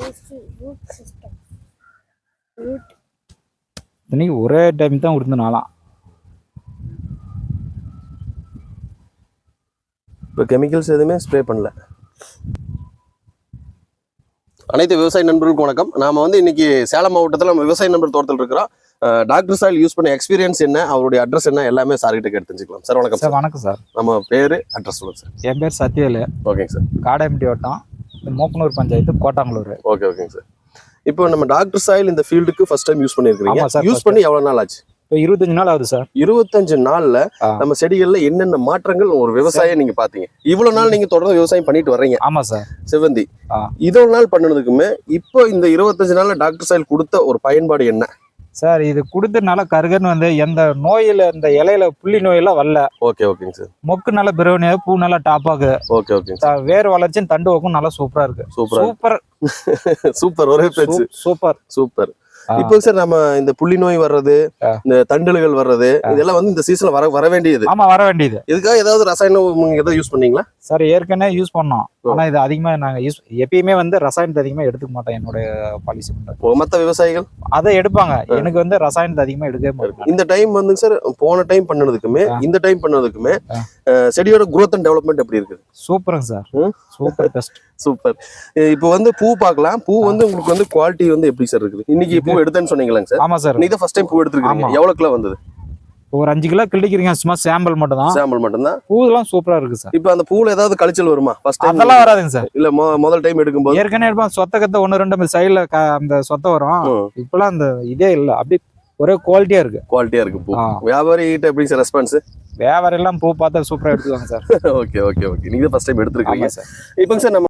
Root system root இத்தனைக்கு ஒரே time தான் கொடுத்து நாளாம் இப்போ கெமிக்கல்ஸ் எதுவுமே ஸ்ப்ரே பண்ணல. அனைத்து விவசாய நண்பர்களுக்கும் வணக்கம். நாம வந்து இன்னைக்கு சேலம் மாவட்டத்தில் நம்ம விவசாய நண்பர் தோட்டத்தில் இருக்கிறோம். டாக்டர் சாயில் யூஸ் பண்ண எக்ஸ்பீரியன்ஸ் என்ன அவருடைய அட்ரஸ் என்ன எல்லாமே சார் கிட்ட கேட்டு தெரிஞ்சுக்கலாம். சார் வணக்கம் சார் சார். வணக்கம் சார். நம்ம பேரு அட்ரஸ் சொல்லுங்க சார். என் பேர் சத்யவேலு. ஓகேங்க சார். காடையம்பட்டி வட்டம். இந்த மூக்கனூர் பஞ்சாயத்து கோட்டாங்களூர் ஓகே ஓகேங்க சார். இப்போ நம்ம டாக்டர் சாயில் இந்த ஃபீல்டுக்கு ஃபர்ஸ்ட் டைம் யூஸ் பண்ணியிருக்கீங்க ஆமா சார், யூஸ் பண்ணி எவ்வளவு நாள் ஆச்சு? இப்போ இருபத்தஞ்சு நாள் ஆகுது சார். இருபத்தஞ்சு நாள்ல. நம்ம செடிகள்ல என்னென்ன மாற்றங்கள் ஒரு விவசாயம் நீங்க பாத்தீங்க. இவ்வளவு நாள் நீங்க தொடர்ந்து விவசாயம் பண்ணிட்டு வர்றீங்க. ஆமாம் சார். செவந்தி. இவ்வளவு நாள் பண்ணதுக்குமே இப்போ இந்த இருபத்தஞ்சு நாள்ல டாக்டர் சாயில் கொடுத்த ஒரு பயன்பாடு என்ன? சார் இது கொடுத்ததுனால கருகன்னு வந்து எந்த நோயில் இந்த இலையில புள்ளி நோயெல்லாம் வரல. ஓகே ஓகேங்க சார். மொக்கு நல்லா பிரவனியா பூ நல்லா டாப்பாக்கு ஓகே ஓகேங்க சார். வேர் வளர்ச்சியும் தண்டு வைக்கும் நல்லா சூப்பரா இருக்கு. சூப்பரா சூப்பர் சூப்பர் ஒரே பேச்சு. Super super. இப்போ சார் நம்ம இந்த புள்ளி நோய் வர்றது. இந்த தண்டுகள் வர்றது இதெல்லாம் வந்து இந்த சீசன்ல வர வர வேண்டியது. ஆமா வர வேண்டியது. இதுக்காக ஏதாவது ரசாயனம் ஏதாவது யூஸ் பண்ணீங்களா? சார் ஏற்கனவே யூஸ் பண்ணோம். ஆனா இது அதிகமா நாங்க யூஸ் எப்பயுமே வந்து ரசாயனத்தை அதிகமா எடுத்துக்க மாட்டோம் என்னுடைய பாலிசி பண்றது. மத்த விவசாயிகள்? அதை எடுப்பாங்க. எனக்கு வந்து ரசாயனத்தை அதிகமா எடுக்கவே மாட்டாங்க இந்த டைம் வந்து சார் போன டைம் பண்ணதுக்குமே. இந்த டைம் பண்ணதுக்குமே செடியோட growth அண்ட் டெவலப்மெண்ட் எப்படி இருக்குது? சூப்பருங்க சார். Super best super. இப்போ வந்து பூ பார்க்கலாம். பூ வந்து உங்களுக்கு வந்து குவாலிட்டி வந்து எப்படி சார் இருக்குது? இன்னைக்கு பூ எடுத்தேன்னு சொன்னீங்களாங்க சார். ஆமா சார். தான் ஃபர்ஸ்ட் டைம் பூ எடுத்துருக்கீங்க. எவ்வளவு கிலோ வந்தது? ஒரு அஞ்சு கிலோ கிள்ளிக்கிறீங்க சும்மா சாம்பிள் மட்டும் தான் சாம்பிள் மட்டும்தான் பூவெல்லாம் சூப்பரா இருக்கு சார். இப்போ அந்த பூல ஏதாவது கழிச்சல் வருமா? ஃபர்ஸ்ட் டைம் அதெல்லாம் வராதுங்க சார். இல்ல முதல் டைம் எடுக்கும்போது? ஏற்கனவே எடுப்போம். சொத்த கத்த ஒன்று ரெண்டு சைடில் அந்த சொத்த வரும். இப்பெல்லாம் அந்த இதே இல்லை. அப்படி ஒரே குவாலிட்டியா இருக்கு. குவாலிட்டியா இருக்கு பூ. வியாபாரி கிட்ட எப்படி சார் ரெஸ்பான்ஸ் வியாபாரம் எல்லாம் பூ பார்த்தா சூப்பரா எடுத்துக்காங்க சார். ஓகே ஓகே ஓகே நீங்க ஃபர்ஸ்ட் டைம் எடுத்துருக்கீங்க சார். இப்போங்க சார் நம்ம